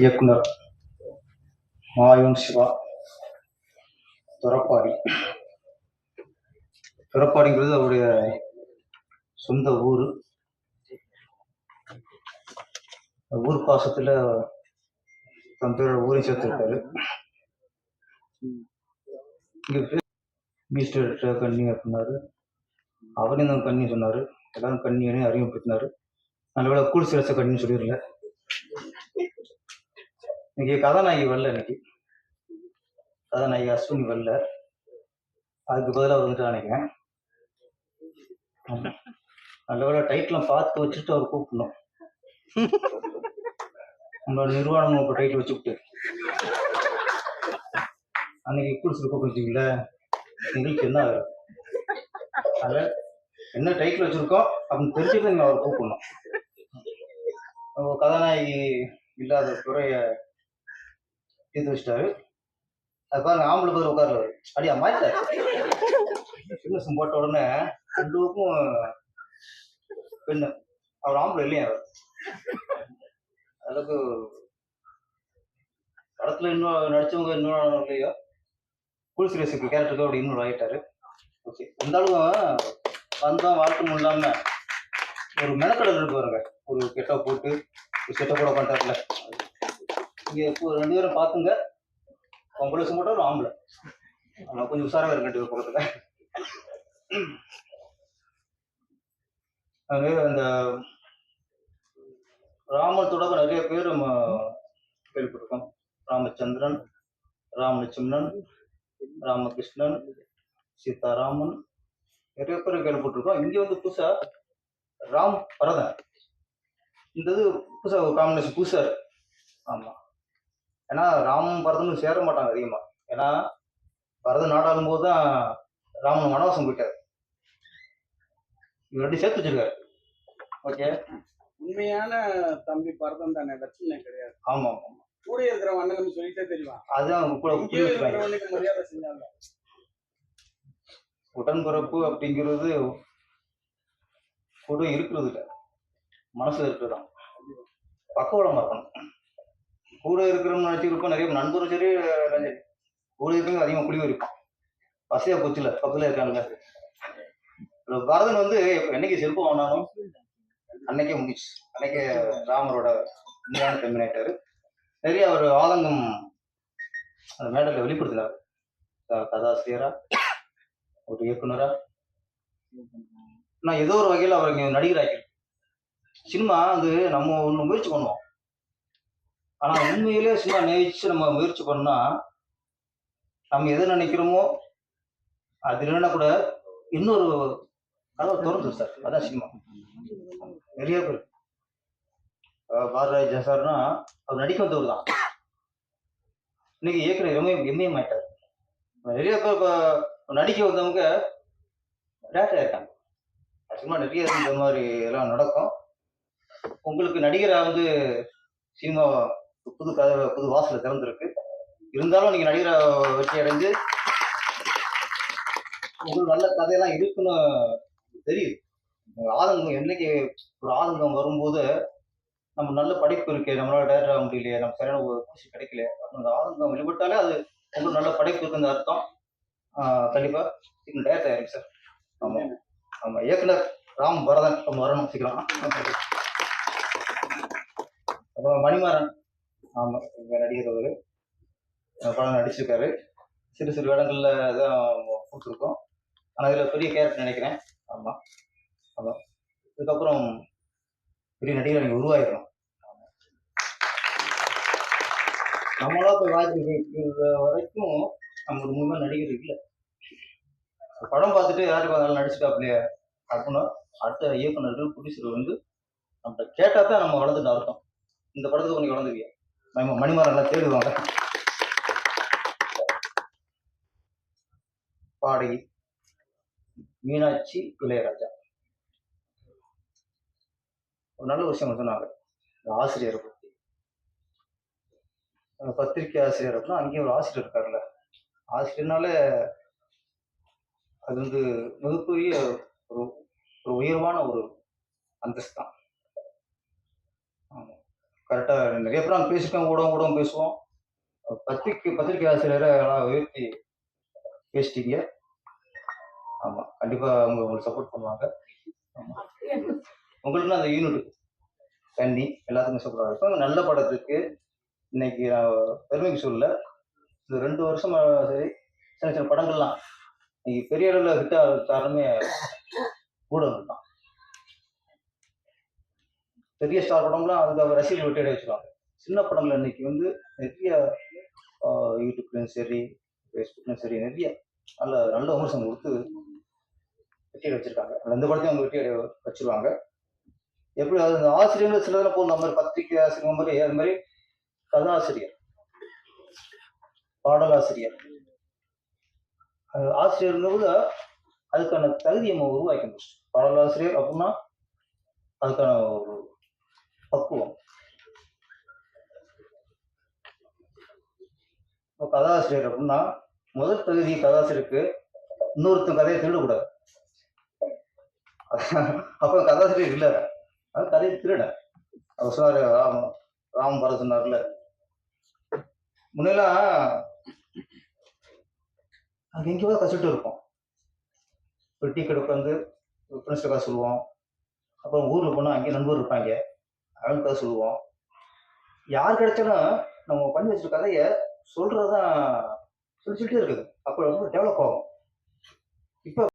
இயக்குனர் மாயோன் சிவா துறப்பாடி. துறப்பாடிங்கிறது அவருடைய சொந்த ஊர். ஊர் பாசத்தில் தன் பேரோட ஊரையும் சேர்த்துருக்காரு. இங்கே மிஸ்டர் கண்ணி அப்படின்னாரு. அவரையும் தான் கண்ணி சொன்னார். எல்லாரும் கண்ணியனையும் அறிமுகப்படுத்தினார். நல்ல வேலை கூழ் சிரச கண்ணின்னு சொல்லிடல. இன்னைக்கு கதாநாயகி வரல இன்னைக்கு கதாநாயகி அஸ்வினி வரல அதுக்கு பதிலாக வந்துட்டு நினைக்கிறேன். ஆமா. நல்ல வேலை பார்த்து வச்சுட்டு அவர் கூப்பிடணும். உங்களோட நிர்வாணம் இப்போ டைட்டில் வச்சுக்கிட்டு அன்னைக்கு குடிச்சிட்டு கூப்பிட்டுருக்கீங்கள எங்களுக்கு என்ன ஆகும் அதில் என்ன டைட்டில் வச்சுருக்கோம் அப்படின்னு தெரிஞ்சுட்டு நீங்கள் அவர் கூப்பிடணும். கதாநாயகி இல்லாத துறையை தீர்த்து வச்சிட்டாரு. அது பாருங்க ஆம்பளை பதில் உட்காருவாரு அடியா மாட்டார் சின்ன போட்ட உடனே ரெண்டுக்கும் பெண்ணு. அவர் ஆம்பளை இல்லையா? அவர் அளவுக்கு படத்துல இன்னும் நடிச்சவங்க இன்னும் இல்லையோ? குல் சீரியஸுக்கு கேரக்டருக்கு அப்படி இன்னும் ஆகிட்டாரு ஓகே இருந்தாலும் வந்தோம் வாழ்க்கை இல்லாம ஒரு மெனக்கடல் இருக்கு பாருங்க. ஒரு கெட்ட போட்டு ஒரு செட்டை கூட பண்ணிட்டார்ல இங்கே இப்போ ரெண்டு பேரும் பார்த்துங்க. பொம்பளை மட்டும் ஒரு ஆம்பளை. அவன் கொஞ்சம் உஷாராக இருக்கு ரெண்டு பேர் பக்கத்துல. அது அந்த ராமத்தோட நிறைய பேர் நம்ம கேள்விப்பட்டிருக்கோம். ராமச்சந்திரன் ராமலட்சுமணன் ராமகிருஷ்ணன் சீதாராமன் நிறைய பேர் கேள்விப்பட்டிருக்கோம். இங்கே வந்து புதுசா ராம் பரதன் இந்த இது புதுசா ஒரு காம்பினேஷன் புதுசா இருக்கு. ஆமா. ஏன்னா ராமன் பரதனும் சேர மாட்டாங்க அதிகமா. ஏன்னா பரதன் நாடாளும் போது தான் ராமன் வனவாசம் போயிட்டாரு. இவர் ரெண்டு சேர்த்து வச்சிருக்காரு. ஓகே உண்மையான தம்பி பரதம் தானே? லட்சுமணன் கிடையாது. ஆமா ஆமா கூட இருக்கிற அண்ணன் சொல்லிட்டே தெரியும்? அதுதான் கூட மரியாதை செஞ்சாங்க. உடன்பிறப்பு அப்படிங்கிறது கூட இருக்கிறது இல்ல. மனசுல இருக்கிறதும் பக்கவளமா இருக்கணும். கூட இருக்கிறோம்னு நினைச்சிருக்கோம் நிறைய நண்பரும் சரி சரி. கூட இருக்கிறவங்க அதிகமாக குழி இருக்கும் வசதியா போச்சுல பக்கத்துல இருக்காங்க பரதன் வந்து என்னைக்கு செருப்பு வாங்கினாலும் அன்னைக்கே முடிச்சு அன்னைக்கே ராமரோட உண்மையான தம்பினாயிட்டாரு நிறைய அவர் ஆதங்கம் அந்த மேடையில் வெளிப்படுத்தினார். க- கதாசிரியரா ஒரு இயக்குனரா. நான் ஏதோ ஒரு வகையில் அவர் இங்கே நடிகராக்கி சினிமா வந்து நம்ம ஒன்று முயற்சி பண்ணுவோம். ஆனால் உண்மையிலே சினிமா நேசிச்சு நம்ம முயற்சி பண்ணால் நம்ம எது நினைக்கிறோமோ அது இல்லைன்னா கூட இன்னொரு கதவை திறந்து சார். அதான் சினிமா. நிறைய பேர். அஹ் பாரதிராஜா சார்னா அவர் நடிக்க வந்தவர் தான். இன்னைக்கு இயக்குனர் எம்ஏ எம்ஏஎம் மாட்டார் நிறைய பேர் இப்போ நடிக்க வந்தவங்க டேரக்டர் இருக்காங்க. சும்மா நிறைய இந்த மாதிரி எல்லாம் நடக்கும். உங்களுக்கு நடிகரா வந்து சினிமா புது கதை புது வாசல திறந்திருக்கு. இருந்தாலும் நீங்க நடிகரா வெற்றி அடைஞ்சு உங்களுக்கு நல்ல கதையெல்லாம் இருக்குன்னு தெரியுது. ஆதங்கம் என்னைக்கு ஒரு ஆதங்கம் வரும்போது நம்ம நல்ல படிப்பு இருக்கு நம்மளால டேரக்டர் ஆக முடியலையே நம்ம சரியான ஒரு கோர்ஸ் கிடைக்கல அந்த ஆதங்கம் வெளிப்பட்டாலே அது உங்களுக்கு நல்ல படிப்பு இருக்குன்னு அர்த்தம். கண்டிப்பா. சீக்கிரம் டேரக்டர் ஆயிருக்கு சார் ஆமா. ஆமா. இயக்குனர் ராம் பரதன் நம்ம வரணும் சீக்கிரம். அப்புறம் மணிமாறன். ஆமாம் இங்க நடிகர் அவர் படம் நடிச்சிருக்காரு. சிறு சிறு இடங்களில் தான் கொடுத்துருக்கோம் ஆனால் இதில் பெரிய கேரக்டர் நினைக்கிறேன். ஆமாம் ஆமாம் இதுக்கப்புறம் பெரிய நடிகர் நீங்கள் உருவாயிடணும். நம்மளா போய் வாய்ப்பு வரைக்கும் நமக்கு முழுமையாக நடிகர் இல்லை. படம் பார்த்துட்டு யாருக்கு வந்தாலும் நடிச்சுட்டாப்லையே அப்படின்னா அடுத்த இயக்குநர்கள் ப்ரொடியூசர் வந்து நம்ம கேட்டா தான் நம்ம வளர்ந்துட்டு அர்த்தம். இந்த படத்துக்கு நீங்க வளர்ந்துருக்கியா மணிமாரம் எல்லாம் தேடுவாங்க. பாடகி மீனாட்சி இளையராஜா. ஒரு நல்ல விஷயம் சொன்னாங்க. இந்த ஆசிரியரை பத்தி. பத்திரிகை பத்திரிக்கை ஆசிரியர் அப்படின்னா அங்கேயும் ஒரு ஆசிரியர் இருக்காருல்ல. ஆசிரியர்னால அது வந்து மிகப்பெரிய ஒரு ஒரு உயர்வான ஒரு அந்தஸ்து தான் கரெக்டாக நிறைய பேர் நாங்கள் பேசியிருக்கோம் ஊடகம் ஊடகம் பேசுவோம். பத்திரிக்கை பத்திரிக்கை ஆசிரியரை எல்லாம் உயர்த்தி பேசிட்டீங்க. ஆமாம் கண்டிப்பாக அவங்க உங்களுக்கு சப்போர்ட் பண்ணுவாங்க. ஆமாம் உங்களுக்கு அந்த யூனிட் தண்ணி எல்லாத்துக்குமே சப்போர்ட் இருக்கும். நல்ல படத்துக்கு இன்னைக்கு நான் பெருமைக்கு சொல்ல இந்த ரெண்டு வருஷம் சரி சின்ன சின்ன படங்கள்லாம். இன்னைக்கு பெரிய அளவில் ஹிட் ஆக காரணமே ஊடகங்கள் பெரிய ஸ்டார் படம்லாம் அந்த ரசிகர்கள் வெட்டியடை வச்சுருவாங்க சின்ன படங்கள் இன்னைக்கு வந்து நிறைய யூடியூப்லையும் சரி ஃபேஸ்புக்லையும் சரி நிறைய நல்ல நல்ல விமர்சனம் கொடுத்து வெட்டியடை வச்சிருக்காங்க அந்த படத்தையும் அவங்க வெட்டியடை வச்சிருவாங்க. எப்படி அது இந்த ஆசிரியர்கள் சிலதெல்லாம் போகும் அந்த மாதிரி பத்திரிகை ஆசிரியர் மாதிரி அது மாதிரி கதாசிரியர் பாடலாசிரியர். ஆசிரியர்னு கூட அதுக்கான தகுதியை நம்ம உருவாக்கணும் பாடலாசிரியர் அப்படின்னா அதுக்கான ஒரு பக்குவம். இப்போ கதாசிரியர் அப்படின்னா முதல் தகுதி கதாசிரியருக்கு இன்னொருத்தன் கதையை திருடக்கூடாது. அப்போ கதாசிரியர் இல்லை. அது கதையை திருட. அவர் சொன்னார் ராம ராம பரத் சொன்னார்ல. முன்னெல்லாம் அங்கே எங்கேயோ கசிட்டு இருப்போம். ஒரு டீ கடை உட்காந்து ஃப்ரெண்ட்ஸ் காசு சொல்லுவோம். அப்புறம் ஊரில் போனால் அங்கேயே நண்பர் இருப்பாங்க. அவங்க சொல்லுவோம் யார் கிடைச்சாலும் நம்ம பண்ணி வச்சிருக்க கதையை சொல்கிறது தான் சொல்லி சொல்லிட்டே இருக்குது. அப்போ ரொம்ப டெவலப் ஆகும். இப்போ